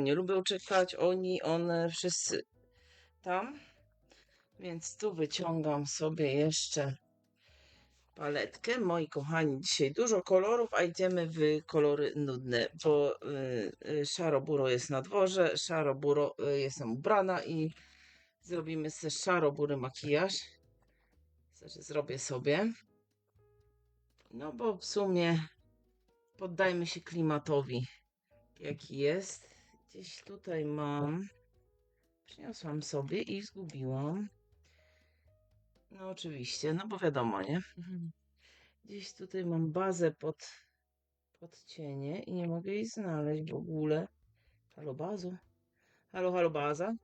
nie lubią czekać, oni, one, wszyscy tam. Więc tu wyciągam sobie jeszcze paletkę. Moi kochani, dzisiaj dużo kolorów, a idziemy w kolory nudne, bo y, y, szaro-buro jest na dworze, szaro-buro y, jestem ubrana i zrobimy sobie szaro-bury makijaż. Znaczy zrobię sobie. No bo w sumie poddajmy się klimatowi, jaki jest. Gdzieś tutaj mam. Przyniosłam sobie i zgubiłam. No oczywiście, no bo wiadomo, nie? Gdzieś tutaj mam bazę pod, pod cienie i nie mogę jej znaleźć w ogóle. Halo bazo? Halo, halo baza?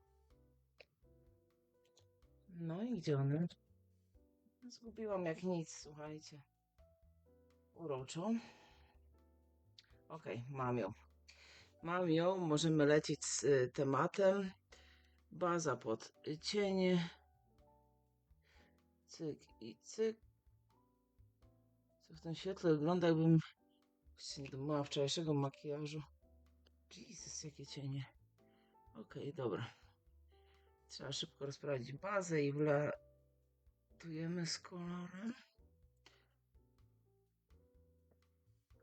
No i gdzie ona? Zgubiłam jak nic, słuchajcie. Uroczą. Okej, mam ją. Mam ją, możemy lecieć z y, tematem. Baza pod cienie. Cyk i cyk. Co w tym świetle wygląda jakbym nie domyła wczorajszego makijażu. Jezus, jakie cienie. Okej, dobra. Trzeba szybko rozprawić bazę i wlatujemy z kolorem.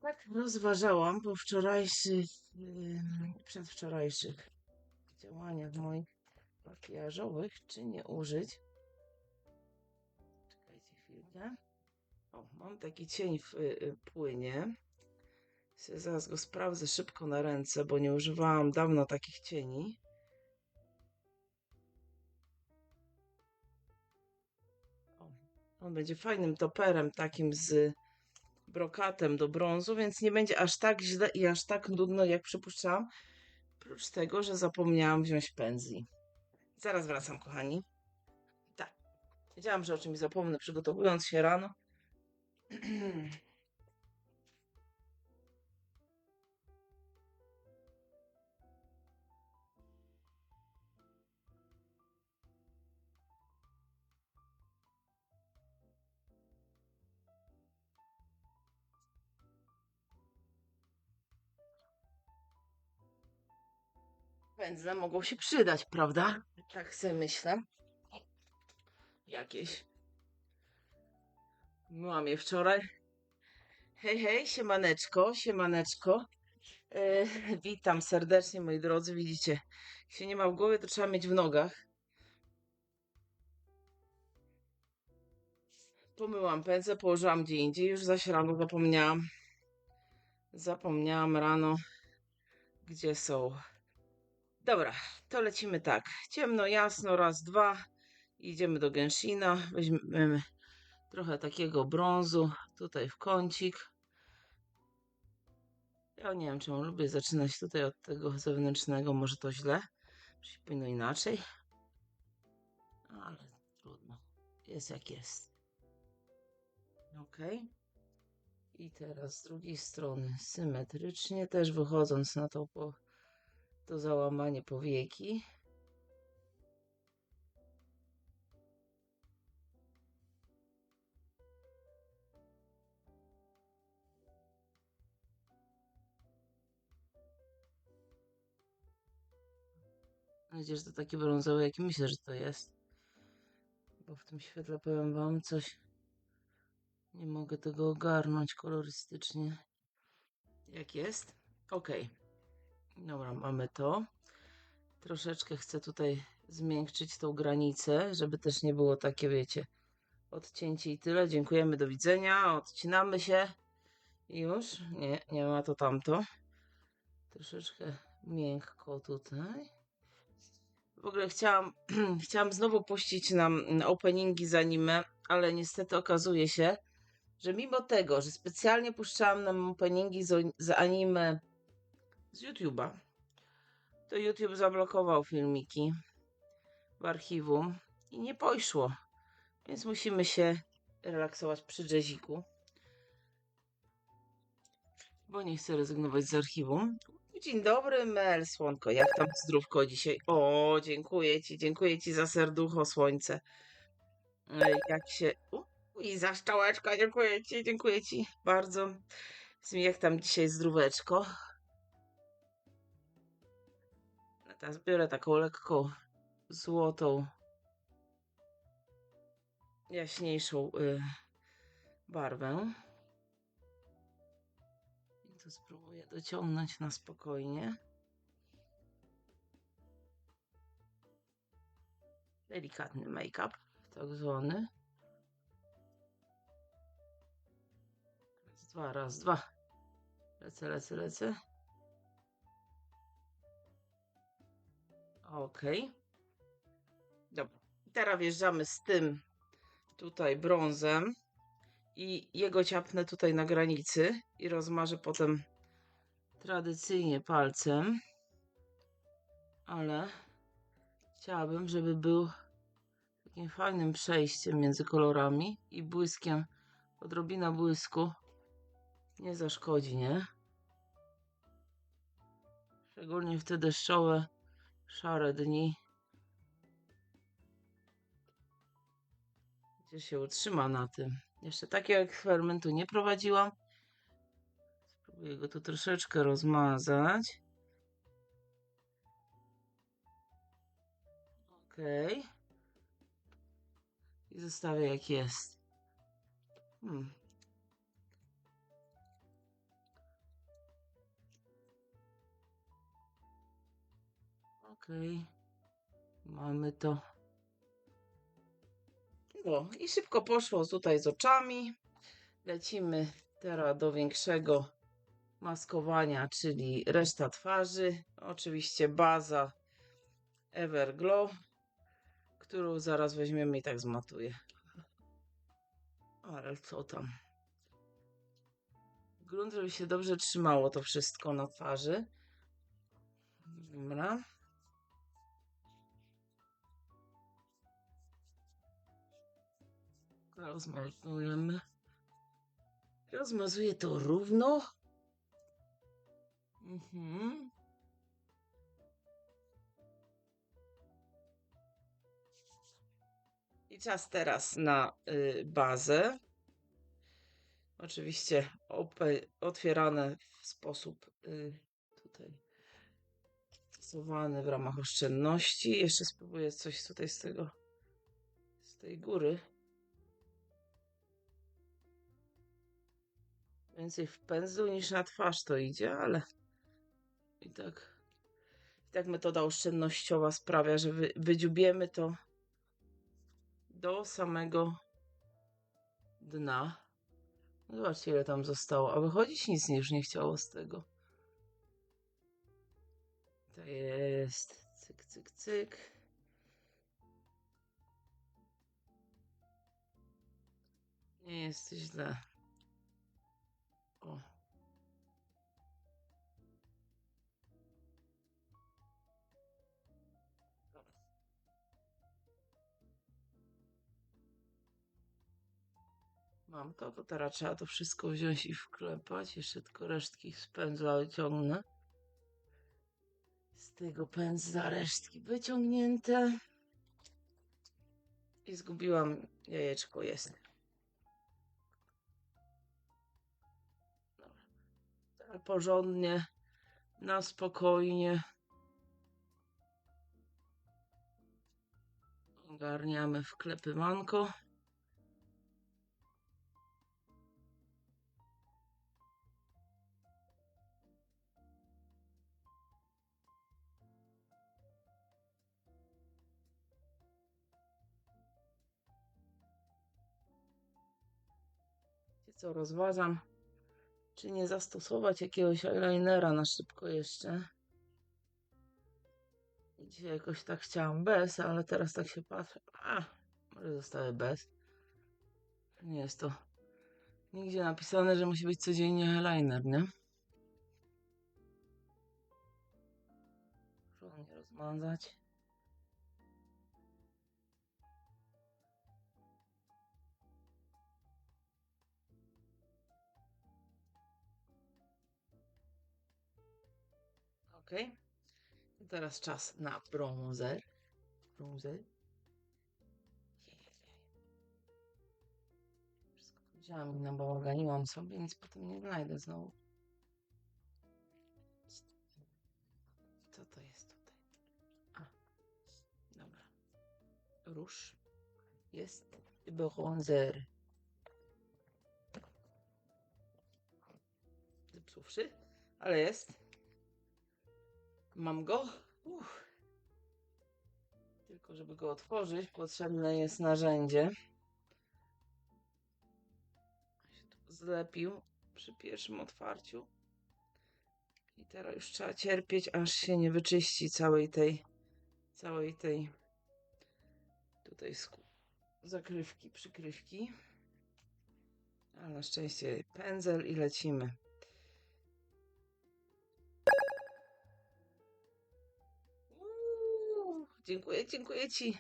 Tak rozważałam po wczorajszych, przedwczorajszych działaniach moich makijażowych, czy nie użyć. Czekajcie chwilkę. O, mam taki cień w y, y, płynie. Se Zaraz go sprawdzę szybko na ręce, bo nie używałam dawno takich cieni. O, on będzie fajnym toperem takim z brokatem do brązu, więc nie będzie aż tak źle i aż tak nudno, jak przypuszczałam. Oprócz tego, że zapomniałam wziąć pędzli. Zaraz wracam, kochani. Tak. Wiedziałam, że o czymś zapomnę, przygotowując się rano. Pędzle mogą się przydać, prawda? Tak sobie myślę. Jakieś. Myłam je wczoraj. Hej, hej, siemaneczko, siemaneczko. E, witam serdecznie, moi drodzy. Widzicie, jak się nie ma w głowie, to trzeba mieć w nogach. Pomyłam pędzle, położyłam gdzie indziej. Już zaś rano zapomniałam. Zapomniałam rano, gdzie są. Dobra, to lecimy tak. Ciemno, jasno, raz, dwa. Idziemy do Genshina. Weźmiemy trochę takiego brązu tutaj w kącik. Ja nie wiem, czemu lubię zaczynać tutaj od tego zewnętrznego. Może to źle. Czy powinno inaczej? Ale trudno. Jest jak jest. Ok. I teraz z drugiej strony symetrycznie, też wychodząc na po to załamanie powieki. Mam nadzieję, że to takie brązowe, jakie myślę, że to jest. Bo w tym świetle powiem wam coś. Nie mogę tego ogarnąć kolorystycznie. Jak jest? Ok. Dobra, mamy to. Troszeczkę chcę tutaj zmiękczyć tą granicę, żeby też nie było takie, wiecie, odcięcie i tyle. Dziękujemy, do widzenia. Odcinamy się. Już? Nie, nie ma to tamto. Troszeczkę miękko tutaj. W ogóle chciałam, chciałam znowu puścić nam openingi z anime, ale niestety okazuje się, że mimo tego, że specjalnie puszczałam nam openingi z, z anime z YouTube'a, to YouTube zablokował filmiki w archiwum i nie poszło. Więc musimy się relaksować przy jazziku. Bo nie chcę rezygnować z archiwum. Dzień dobry, Mel, słonko. Jak tam zdrówko dzisiaj? O, dziękuję ci, dziękuję ci za serducho, słońce. Jak się... U, I za szczałeczka, dziękuję ci, dziękuję ci bardzo. Jak tam dzisiaj zdróweczko? Teraz biorę taką lekko złotą, jaśniejszą y, barwę. I to spróbuję dociągnąć na spokojnie. Delikatny make-up, tak zwany. Raz, dwa, raz, dwa. Lecę, lecę, lecę. Okej. Dobra. Teraz wjeżdżamy z tym tutaj brązem i jego ciapnę tutaj na granicy i rozmarzę potem tradycyjnie palcem. Ale chciałabym, żeby był takim fajnym przejściem między kolorami i błyskiem. Odrobina błysku nie zaszkodzi, nie? Szczególnie w te deszczowe, szare dni. Gdzie się utrzyma na tym. Jeszcze takiego eksperymentu nie prowadziłam. Spróbuję go tu troszeczkę rozmazać. Ok. I zostawię jak jest. Hmm. Ok. Mamy to. No i szybko poszło tutaj z oczami. Lecimy teraz do większego maskowania, czyli reszta twarzy. Oczywiście baza Everglow, którą zaraz weźmiemy i tak zmatuję. Ale co tam? Grunt, żeby się dobrze trzymało to wszystko na twarzy. Dobra. Rozmazujemy. Rozmazuję to równo. Mhm. I czas teraz na y, bazę. Oczywiście otwierane w sposób y, tutaj stosowany w ramach oszczędności. Jeszcze spróbuję coś tutaj z tego, z tej góry. Więcej w pędzlu niż na twarz to idzie, ale i tak, i tak metoda oszczędnościowa sprawia, że wy, wydziubiemy to do samego dna. No Zobaczcie, ile tam zostało. A wychodzić nic już nie chciało z tego. To jest. Cyk, cyk, cyk. Nie jest źle. Mam to, to teraz trzeba to wszystko wziąć i wklepać. Jeszcze tylko resztki z pędzla wyciągnę. Z tego pędzla resztki wyciągnięte. I zgubiłam jajeczko, jest. Dobra. Porządnie, na spokojnie. Ogarniamy wklepymanko. Co, rozważam, czy nie zastosować jakiegoś eyelinera na szybko jeszcze. Dzisiaj jakoś tak chciałam bez, ale teraz tak się patrzę. A, może zostawię bez. Nie jest to nigdzie napisane, że musi być codziennie eyeliner, nie? Porządnie rozmazać. Ok. I teraz czas na bronzer. Bronzer. Wszystko powiedziałam i nabałaganiłam sobie, nic potem nie znajdę znowu. Co to jest tutaj? A, dobra. Róż jest bronzer. Zepsuwszy, ale jest. Mam go. Uff. Tylko żeby go otworzyć, potrzebne jest narzędzie. Się tu zlepił przy pierwszym otwarciu. I teraz już trzeba cierpieć, aż się nie wyczyści całej tej, całej tej tutaj zakrywki, przykrywki. Ale na szczęście pędzel i lecimy. Dziękuję, dziękuję Ci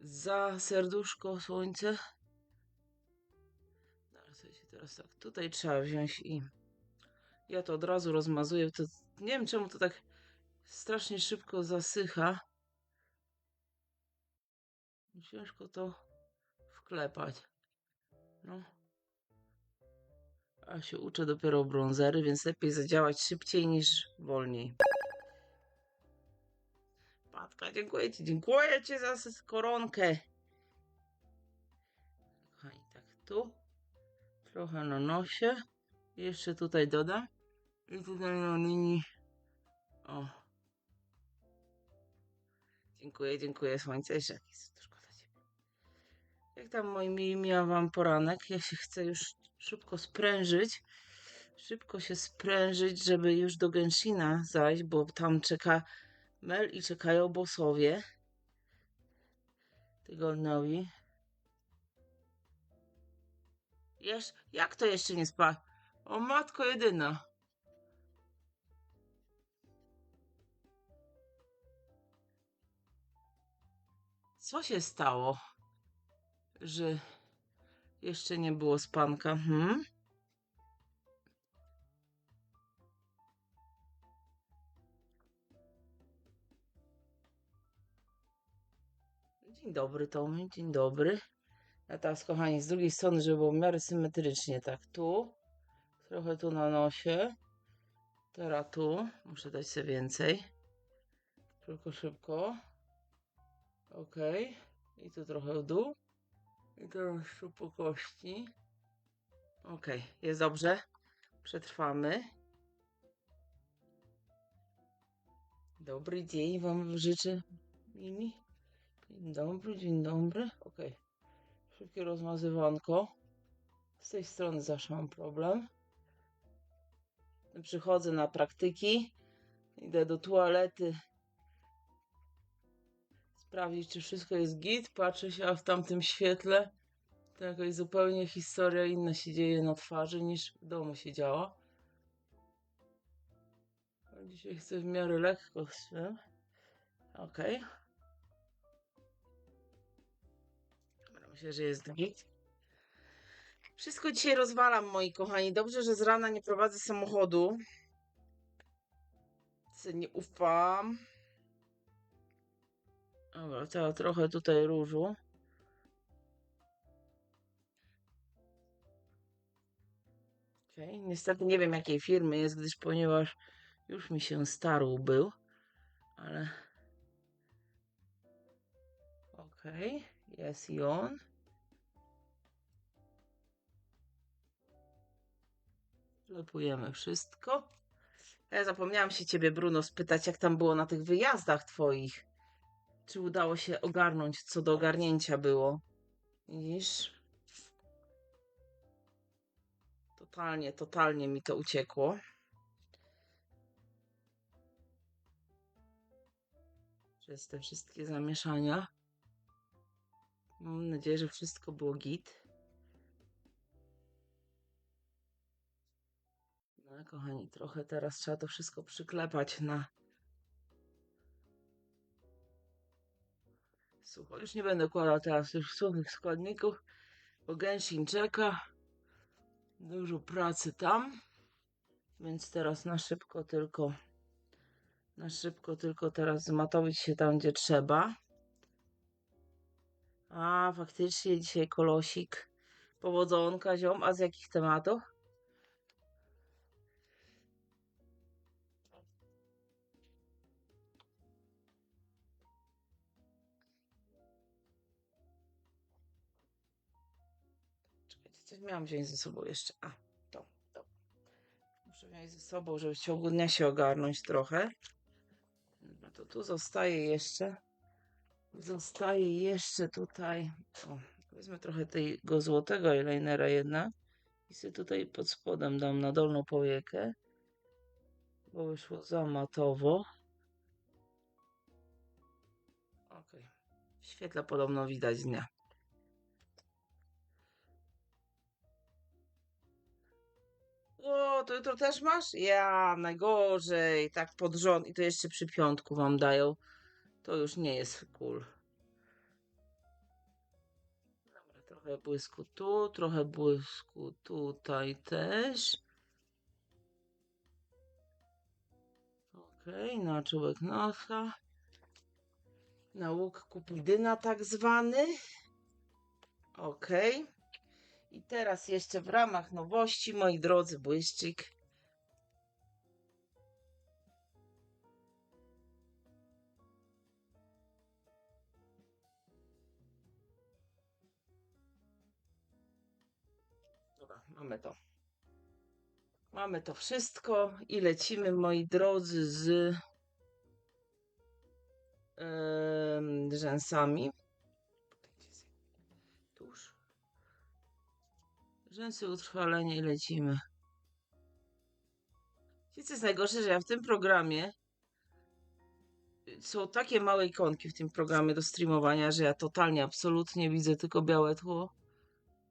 za serduszko, słońce. Sobie się teraz tak tutaj trzeba wziąć i ja to od razu rozmazuję. To nie wiem czemu to tak strasznie szybko zasycha. Ciężko to wklepać. No. A się uczę dopiero brązery, więc lepiej zadziałać szybciej niż wolniej. Dziękuję Ci, dziękuję Ci za koronkę. Kochani, tak tu. Trochę na nosie. Jeszcze tutaj dodam. I tutaj na linii. O. Dziękuję, dziękuję słońce. Jeszcze Ciebie. Jak tam moi mili, miała Wam poranek? Ja się chcę już szybko sprężyć. Szybko się sprężyć, żeby już do Gęszina zajść, bo tam czeka Mel i czekają bossowie tygodniowi. Jesz, jak to jeszcze nie spa? O matko jedyna. Co się stało, że jeszcze nie było spanka? Hmm? Dzień dobry, Tomy, dzień dobry. A teraz, kochani, z drugiej strony, żeby było w miarę symetrycznie, tak, tu, trochę tu na nosie, teraz tu, muszę dać sobie więcej, tylko szybko, ok, i tu trochę w dół, i teraz tu po kości, ok, jest dobrze, przetrwamy. Dobry dzień Wam życzę, Mimi. Dzień dobry, dzień dobry, ok. Szybkie rozmazywanko. Z tej strony zawsze mam problem. Przychodzę na praktyki. Idę do toalety. Sprawdzić, czy wszystko jest git. Patrzę się, a w tamtym świetle to jakaś zupełnie historia inna się dzieje na twarzy niż w domu się działa. Dzisiaj chcę w miarę lekko z tym. Okej. Dobra, Myślę, że jest git. Wszystko dzisiaj rozwalam, moi kochani. Dobrze, że z rana nie prowadzę samochodu. Co nie ufam. Dobra, to trochę tutaj różu. Okej, niestety nie wiem jakiej firmy jest, gdyż ponieważ już mi się starł był, ale okej, jest i on. Lepujemy wszystko. Ja zapomniałam się ciebie, Bruno, spytać, jak tam było na tych wyjazdach twoich. Czy udało się ogarnąć, co do ogarnięcia było? Widzisz? Totalnie, totalnie mi to uciekło. Przez te wszystkie zamieszania. Mam nadzieję, że wszystko było git. Kochani, trochę teraz trzeba to wszystko przyklepać na. Sucho, już nie będę kładał teraz już suchych składników, bo gęsin czeka. Dużo pracy tam. Więc teraz na szybko tylko. Na szybko tylko teraz zmatowić się tam, gdzie trzeba. A, faktycznie dzisiaj kolosik. Powodzonka, ziom. A z jakich tematów? Coś miałam wziąć ze sobą jeszcze. A, to, to. Muszę wziąć ze sobą, żeby w ciągu dnia się ogarnąć trochę. Dobra, to tu zostaje jeszcze. Zostaje jeszcze tutaj. O, wezmę trochę tego złotego eyelinera jedna. I sobie tutaj pod spodem dam na dolną powiekę. Bo wyszło za matowo. Ok. W świetle podobno widać dnia. To jutro też masz? Ja, najgorzej. Tak pod rząd. I to jeszcze przy piątku wam dają. To już nie jest cool. Dobra, trochę błysku tu, trochę błysku tutaj też. Okej, na czułek nosa. Na łuk kupidyna tak zwany. Okej. I teraz jeszcze w ramach nowości, moi drodzy, błyszczyk. Dobra, mamy to. Mamy to wszystko i lecimy, moi drodzy, z em, rzęsami. Rzęsy, utrwalenie i lecimy. Wiecie, co jest najgorsze, że ja w tym programie są takie małe ikonki w tym programie do streamowania, że ja totalnie, absolutnie widzę tylko białe tło.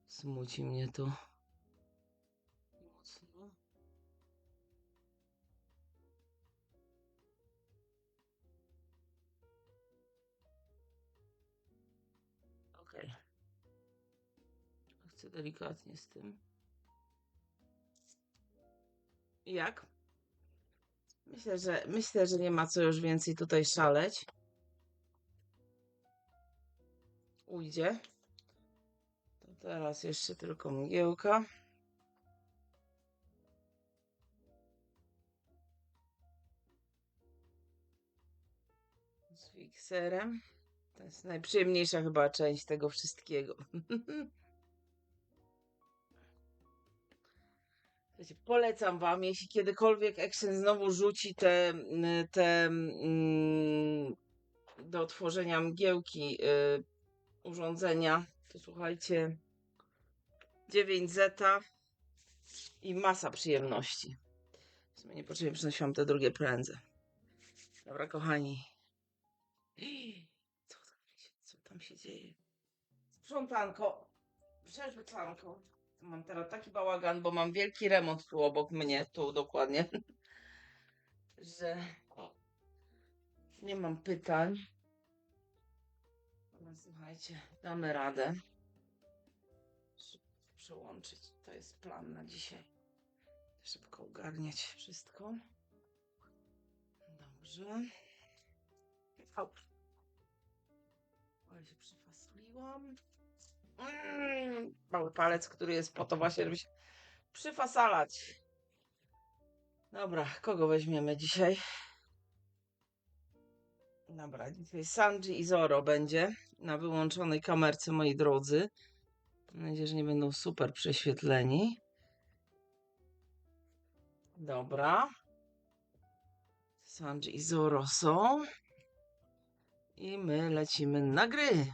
Smuci mnie to. Delikatnie z tym. Jak? Myślę, że myślę, że nie ma co już więcej tutaj szaleć. Ujdzie. To teraz jeszcze tylko mgiełka. Z fikserem. To jest najprzyjemniejsza chyba część tego wszystkiego. Słuchajcie, polecam wam, jeśli kiedykolwiek Action znowu rzuci te, mm, te mm, do tworzenia mgiełki y, urządzenia, to słuchajcie, 9 zeta i masa przyjemności. W sumie niepotrzebnie przynosiłam te drugie prędze. Dobra, kochani. Co tam się, co tam się dzieje? Sprzątanko, przerzucanko. Mam teraz taki bałagan, bo mam wielki remont tu obok mnie, tu dokładnie, że nie mam pytań. Ale słuchajcie, damy radę. Szybko przełączyć. To jest plan na dzisiaj. Szybko ogarniać wszystko. Dobrze. Au. Ale się przyfasuliłam. Mm, mały palec, który jest po to właśnie, żeby się przyfasalać. Dobra, kogo weźmiemy dzisiaj? Dobra, dzisiaj Sanji i Zoro będzie na wyłączonej kamerce, moi drodzy. Mam nadzieję, że nie będą super prześwietleni. Dobra. Sanji i Zoro są. I my lecimy na gry.